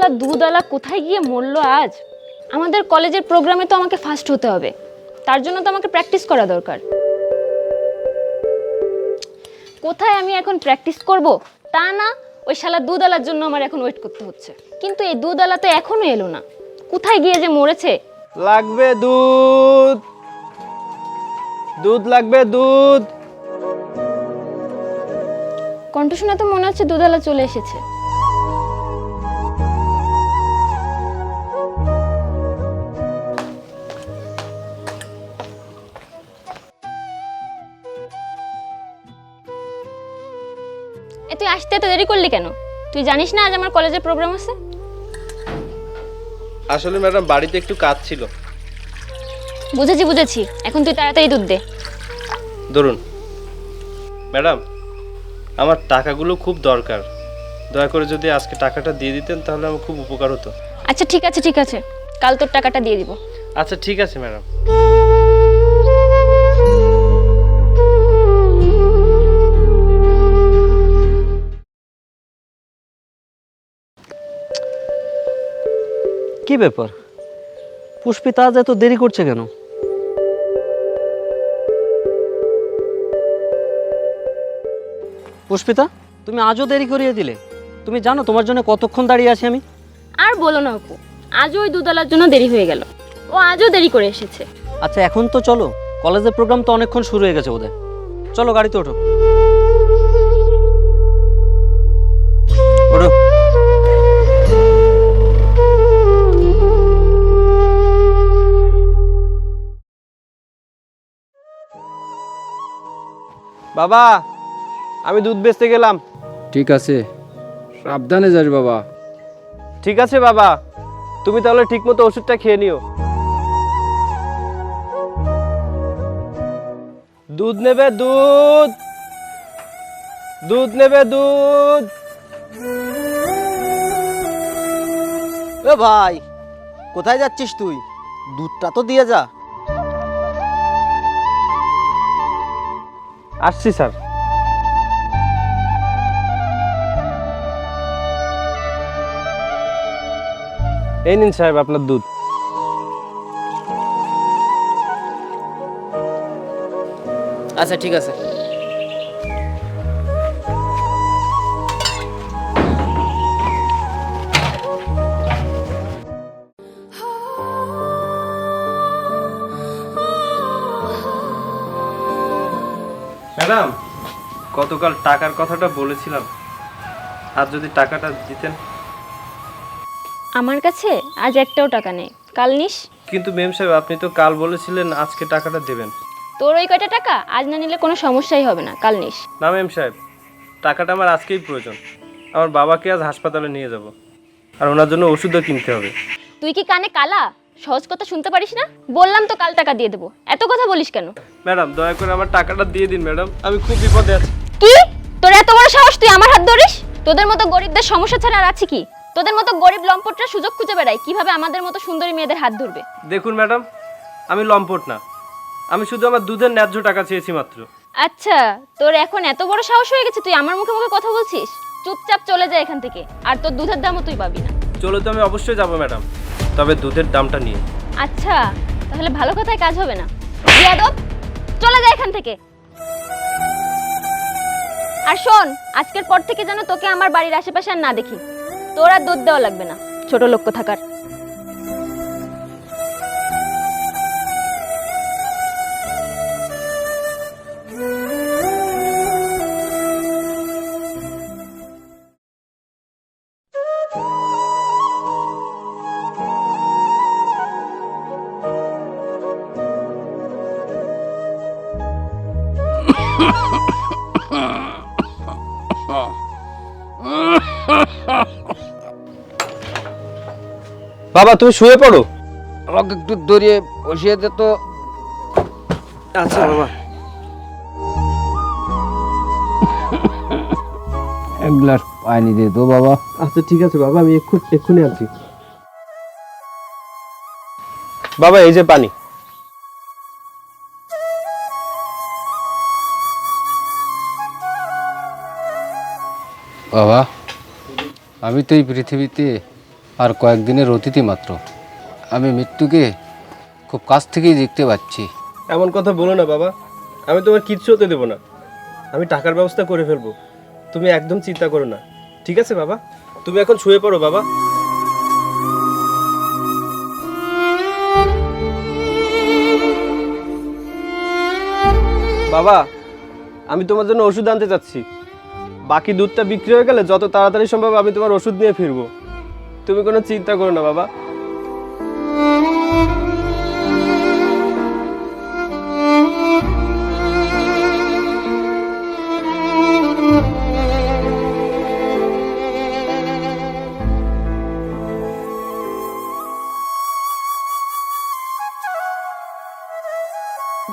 শালা দুধওয়ালা কোথায় গিয়ে মরলো আজ? আমাদের কলেজের প্রোগ্রামে তো আমাকে ফার্স্ট হতে হবে। তার জন্য তো আমাকে প্র্যাকটিস করা দরকার। কোথায় আমি এখন প্র্যাকটিস করব? তা না ওই শালা দুধওয়ালার জন্য আমার এখন ওয়েট করতে হচ্ছে। কিন্তু এই দুধওয়ালা তো এখনও এলো না। কোথায় গিয়ে যে মরেছে? লাগবে দুধ। দুধ লাগবে দুধ। কণ্ঠ শুনে তো মনে হচ্ছে দুধওয়ালা চলে এসেছে। আসতে এত দেরি করলি কেন? তুই জানিস না আজ আমার কলেজে প্রোগ্রাম আছে? আসলে ম্যাডাম বাড়িতে একটু কাজ ছিল। বুঝেছি বুঝেছি। এখন তুই তাড়াতাড়ি দুধ দে। ধরুন। ম্যাডাম আমার টাকাগুলো খুব দরকার। দয়া করে যদি আজকে টাকাটা দিয়ে দিতেন তাহলে আমার খুব উপকার হতো। আচ্ছা ঠিক আছে ঠিক আছে। কাল তোর টাকাটা দিয়ে দিব। আচ্ছা ঠিক আছে ম্যাডাম। কি ব্যাপার? পুষ্পিতা আজ এত দেরি করছে কেন? পুষ্পিতা তুমি আজও দেরি করিয়ে দিলে। তুমি জানো তোমার জন্য কতক্ষণ দাঁড়িয়ে আছি আমি? আর বলো না অপু আজও ওই দুধওয়ালার জন্য দেরি হয়ে গেল। ও আজও দেরি করে এসেছে। আচ্ছা এখন তো চলো কলেজের প্রোগ্রাম তো অনেকক্ষণ শুরু হয়ে গেছে বোধহয়। চলো গাড়িতে ওঠো। বাবা আমি দুধ বেচতে গেলাম। ঠিক আছে। সাবধানে যাস বাবা। ঠিক আছে বাবা তুমি তাহলে ঠিকমতো ওষুধটা খেয়ে নিও। দুধ নেবে দুধ দুধ নেবে দুধ। এ ভাই কোথায় যাচ্ছিস তুই? দুধটা তো দিয়ে যা। আসছি স্যার। এই নিন সাহেব আপনার দুধ। আচ্ছা ঠিক আছে। ম্যাডাম গতকাল টাকার কথাটা বলেছিলাম। আর যদি টাকাটা দিতেন? আমার কাছে আজ একটাও টাকা নেই। কাল নিস। কিন্তু মেম সাহেব আপনি তো কাল বলেছিলেন আজকে টাকাটা দেবেন। তোর ওই কয়টা টাকা? আজ না নিলে কোনো সমস্যাই হবে না। কাল নিস। না মেম সাহেব টাকাটা আমার আজকেই প্রয়োজন। আমার বাবাকে আজ হাসপাতালে নিয়ে যাব। আর ওনার জন্য ওষুধও কিনতে হবে। তুই কি কানে কালা? সহজ কথা শুনতে পারিস না? বললাম তো কাল টাকা দিয়ে দেবো। এত কথা বলিস কেন? ম্যাডাম দয়া করে আমার টাকাটা দিয়ে দিন ম্যাডাম। আমি খুব বিপদে আছি। কি? তোর এত বড় সাহস তুই আমার হাত ধরিস? তোদের মতো গরিবদের সমস্যা ছাড়া আর আছে কি? তোদের মতো গরিব লম্পটরা সুযোগ খুঁজে বেড়ায় কীভাবে আমাদের মতো সুন্দরী মেয়েদের হাত ধরবে? দেখুন ম্যাডাম আমি লম্পট না। আমি শুধু আমার দুধের ন্যায্য টাকা চেয়েছি মাত্র। আচ্ছা তোর এখন এত বড় সাহস হয়ে গেছে তুই আমার মুখে মুখে কথা বলছিস? চুপচাপ চলে যা এখান থেকে আর তোর দুধের দামও তুই পাবি না। চলো তো আমি অবশ্যই যাব ম্যাডাম। তবে দুধের দামটা নিয়ে। আচ্ছা তাহলে ভালো কথায় কাজ হবে না। যাদব চলে যা এখান থেকে। আর শোন, আজকের পর থেকে যেন তোকে আমার বাড়ির আশেপাশে আর না দেখি। তোর আর দুধ দেওয়া লাগবে না, ছোট লোক থাকার বাবা তুমি শুয়ে পড়ো। আমাকে একটু দড়িয়ে বসিয়ে দে তো। আচ্ছা বাবা। এক গ্লাস পানি দে তো বাবা। আচ্ছা ঠিক আছে বাবা আমি এক্ষুনি এক্ষুনি আছি বাবা এই যে পানি। বাবা আমি তো এই পৃথিবীতে আর কয়েকদিনের অতিথি মাত্র। আমি মৃত্যুকে খুব কাছ থেকেই দেখতে পাচ্ছি। এমন কথা বলো না বাবা। আমি তোমার কিচ্ছু হতে দেবো না। আমি টাকার ব্যবস্থা করে ফেলব। তুমি একদম চিন্তা করো না। ঠিক আছে বাবা? তুমি এখন শুয়ে পড়ো বাবা। বাবা, আমি তোমার জন্য ওষুধ আনতে চাচ্ছি বাকি দুধটা বিক্রি হয়ে গেলে যত তাড়াতাড়ি সম্ভব আমি তোমার ওষুধ নিয়ে ফিরবো। তুমি কোনো চিন্তা করো না, বাবা।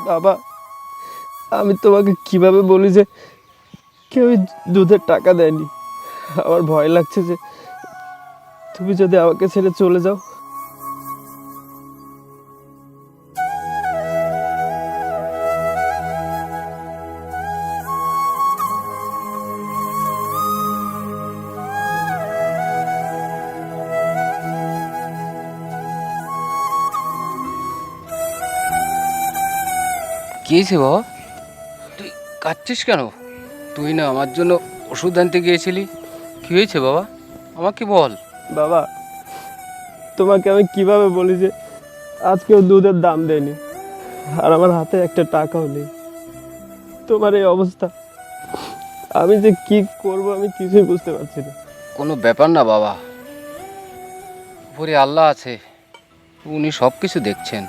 বাবা, আমি তোমাকে কীভাবে বলি যে কেউ দুধের টাকা দেয়নি। আমার ভয় লাগছে যে তুমি যদি আমাকে ছেড়ে চলে যাও। কি হয়েছে বাবা? তুই কাঁদছিস কেন? তুই না আমার জন্য ওষুধ আনতে গিয়েছিলি। কি হয়েছে বাবা? আমাকে বল। বাবা তোমাকে আমি কীভাবে বলি যে আজকেও দুধের দাম দেয়নি আর আমার হাতে একটা টাকাও নেই। তোমার এই অবস্থা আমি যে কি করব আমি কিছুই বুঝতে পারছি না। কোনো ব্যাপার না বাবা উপরে আল্লাহ আছে উনি সব কিছু দেখছেন।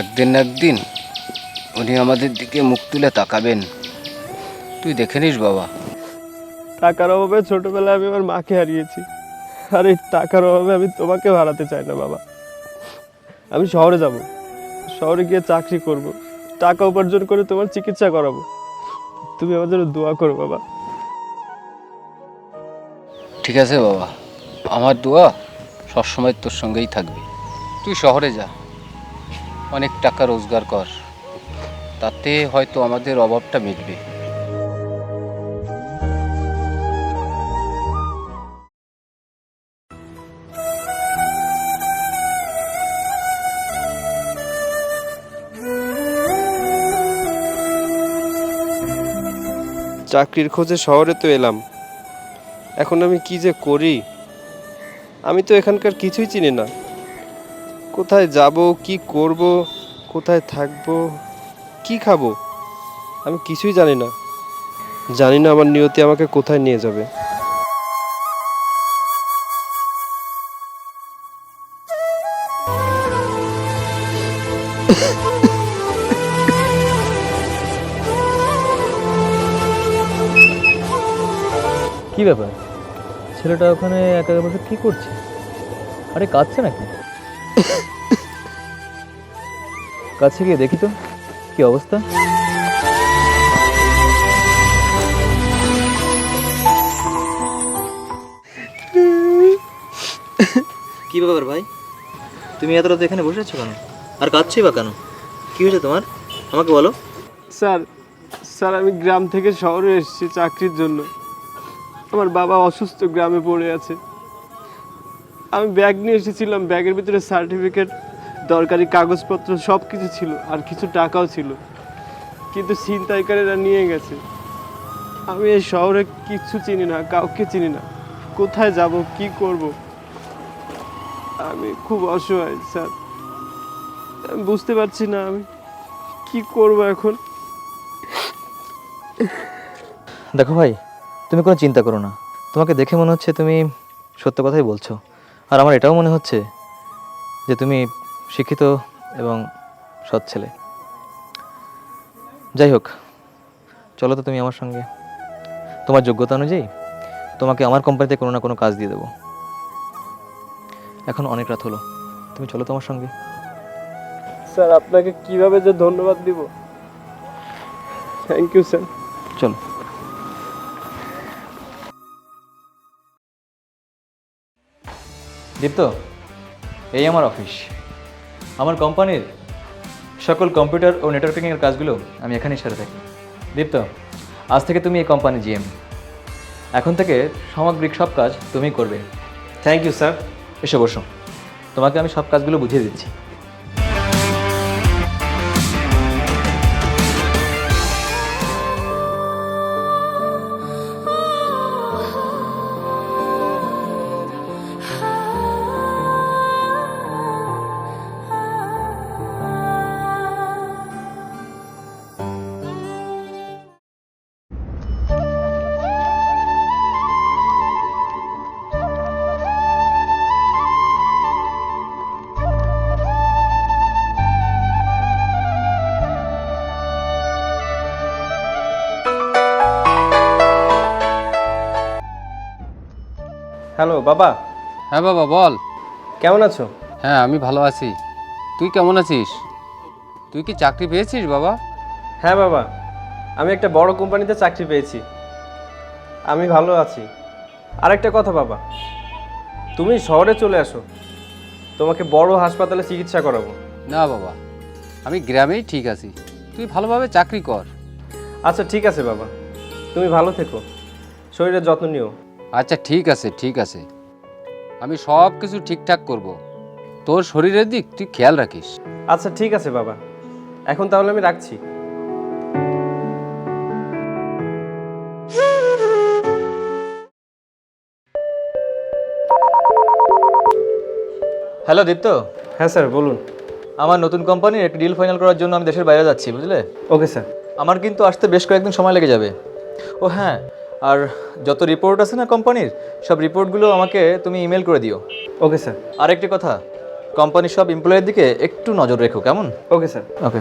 একদিন না একদিন উনি আমাদের দিকে মুখ তুলে তাকাবেন। তুই দেখে নিস বাবা। টাকার অভাবে ছোটবেলায় আমি আমার মাকে হারিয়েছি। আর টাকার অভাবে আমি তোমাকে হারাতে চাই না, বাবা। আমি শহরে যাব। শহরে গিয়ে চাকরি করব। টাকা উপার্জন করে তোমার চিকিৎসা করাবো। তুমি আমার জন্য দোয়া করো, বাবা। ঠিক আছে, বাবা। আমার দোয়া সবসময় তোর সঙ্গেই থাকবে। তুই শহরে যা। অনেক টাকা রোজগার কর। তাতে হয়তো আমাদের অভাবটা মিটবে। চাকরির খোঁজে শহরে তো এলাম। এখন আমি কি যে করি? আমি তো এখানকার কিছুই চিনি না। কোথায় যাব, কি করব, কোথায় থাকব, কি খাব? আমি কিছুই জানি না। জানি না আমার নিয়তি আমাকে কোথায় নিয়ে যাবে। ব্যাপার? ছেলেটা ওখানে একা একা বসে কি করছে? আরে কাঁদছে নাকি? কাছে গিয়ে দেখি তো কি অবস্থা? কি ব্যাপার ভাই? তুমি এত রাত এখানে বসে আছো কেন? আর কাঁদছি বা কেন? কি হয়েছে তোমার? আমাকে বলো। স্যার স্যার আমি গ্রাম থেকে শহরে এসেছি চাকরির জন্য। আমার বাবা অসুস্থ গ্রামে পড়ে আছে। আমি ব্যাগ নিয়ে এসেছিলাম, ব্যাগের ভিতরে সার্টিফিকেট, দরকারি কাগজপত্র সব কিছু ছিল, আর কিছু টাকাও ছিল। কিন্তু ছিনতাইকারীরা নিয়ে গেছে। আমি এই শহরে কিচ্ছু চিনি না, কাউকে চিনি না। কোথায় যাব, কি করব? আমি খুব অসহায়, স্যার। আমি বুঝতে পারছি না, আমি কি করব এখন? দেখো ভাই তুমি কোনো চিন্তা করো না। তোমাকে দেখে মনে হচ্ছে তুমি সত্য কথাই বলছো। আর আমার এটাও মনে হচ্ছে যে তুমি শিক্ষিত এবং সৎ ছেলে। যাই হোক চলো তো তুমি আমার সঙ্গে। তোমার যোগ্যতা অনুযায়ী তোমাকে আমার কোম্পানিতে কোনো না কোনো কাজ দিয়ে দেবো। এখন অনেক রাত হলো। তুমি চলো তোমার সঙ্গে। স্যার আপনাকে কীভাবে যে ধন্যবাদ দিব? থ্যাংক ইউ স্যার চলো। দীপ্ত, এই আমার অফিস। আমার কোম্পানির সকল কম্পিউটার ও নেটওয়ার্কিংয়ের কাজগুলো আমি এখানেই সেরে থাকি। দীপ্ত, আজ থেকে তুমি এই কোম্পানি জিএম। এখন থেকে সামগ্রিক সব কাজ তুমি করবে। Thank you, sir. এসে বসো। তোমাকে আমি সব কাজগুলো বুঝিয়ে দিচ্ছি। হ্যালো বাবা। হ্যাঁ বাবা বল। কেমন আছো? হ্যাঁ আমি ভালো আছি। তুই কেমন আছিস? তুই কি চাকরি পেয়েছিস বাবা? হ্যাঁ বাবা। আমি একটা বড় কোম্পানিতে চাকরি পেয়েছি। আমি ভালো আছি। আরেকটা কথা বাবা। তুমি শহরে চলে আসো। তোমাকে বড় হাসপাতালে চিকিৎসা করাবো। না বাবা। আমি গ্রামেই ঠিক আছি। তুই ভালোভাবে চাকরি কর। আচ্ছা ঠিক আছে বাবা। তুমি ভালো থেকো। শরীরের যত্ন নিও। আচ্ছা ঠিক আছে ঠিক আছে। আমি সব কিছু ঠিকঠাক করব। তোর শরীরের দিক তুই খেয়াল রাখিস। আচ্ছা ঠিক আছে বাবা। এখন তাহলে আমি রাখছি। হ্যালো দীপ্ত। হ্যাঁ স্যার বলুন। আমার নতুন কোম্পানির একটি ডিল ফাইনাল করার জন্য আমি দেশের বাইরে যাচ্ছি বুঝলে? Okay sir. আমার কিন্তু আসতে বেশ কয়েকদিন সময় লেগে যাবে। ও হ্যাঁ আর যত রিপোর্ট আছে না কোম্পানির সব রিপোর্টগুলো আমাকে তুমি ইমেল করে দিও। ওকে স্যার আর একটি কথা কোম্পানির সব এমপ্লয়ের দিকে একটু নজর রেখো কেমন? Okay sir okay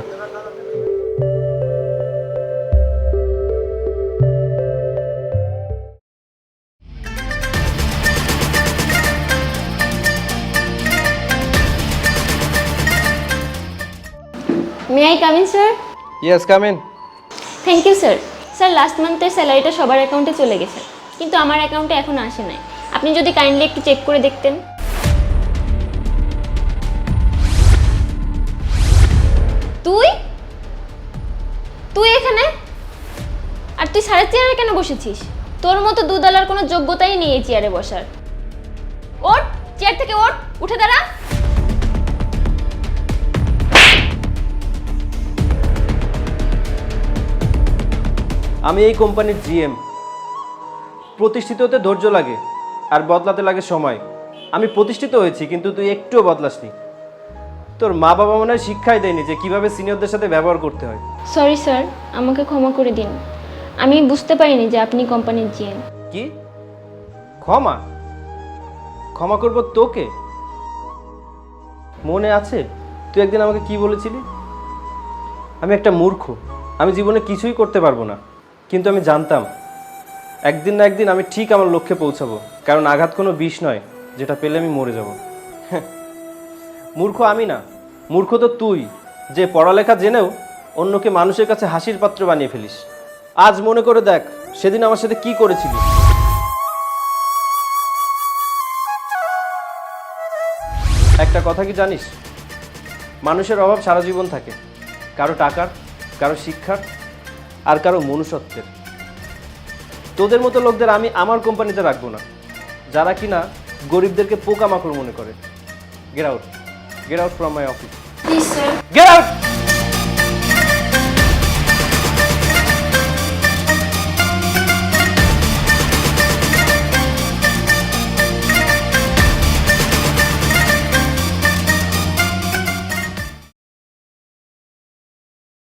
may I come in sir yes come in thank you sir sir last মান্থের স্যালারিটা সবার অ্যাকাউন্টে চলে গেছে, কিন্তু আমার অ্যাকাউন্টে এখনও আসে নাই। আপনি যদি কাইন্ডলি একটু চেক করে দেখতেন। তুই? তুই এখানে? আর তুই সাড়ে চেয়ারে কেন বসেছিস? তোর মতো দুদালার কোনো যোগ্যতাই নেই এই চেয়ারে বসার। ওঠ, চেয়ার থেকে ওঠ, উঠে দাঁড়া। আমি এই কোম্পানির জিএম প্রতিষ্ঠিত হতে ধৈর্য লাগে আর বদলাতে লাগে সময়। আমি প্রতিষ্ঠিত হয়েছি কিন্তু তুই একটুও বদলাসনি। তোর মা বাবা মনে হয় শিক্ষাই দেয়নি যে কীভাবে সিনিয়রদের সাথে ব্যবহার করতে হয়। সরি স্যার আমাকে ক্ষমা করে দিন। আমি বুঝতে পারিনি যে আপনি কোম্পানির জিএম কি? ক্ষমা? ক্ষমা করব তোকে? মনে আছে? তুই একদিন আমাকে কি বলেছিলি? আমি একটা মূর্খ। আমি জীবনে কিছুই করতে পারব না। কিন্তু আমি জানতাম, একদিন না একদিন আমি ঠিক আমার লক্ষ্যে পৌঁছাবো, কারণ আঘাত কোনো বিষ নয়, যেটা পেলে আমি মরে যাব। মূর্খ আমি না, মূর্খ তো তুই, যে পড়ালেখা জেনেও অন্যকে মানুষের কাছে হাসির পাত্র বানিয়ে ফেলিস। আজ মনে করে দেখ, সেদিন আমার সাথে কি করেছিলি। একটা কথা কি জানিস? মানুষের অভাব সারা জীবন থাকে, কারও টাকার, কারও শিক্ষার আর কারও মনুষ্যত্বের। তোদের মতো লোকদের আমি আমার কোম্পানিতে রাখব না। যারা কিনা গরিবদেরকে পোকামাকড় মনে করে। Get out get out from my office get out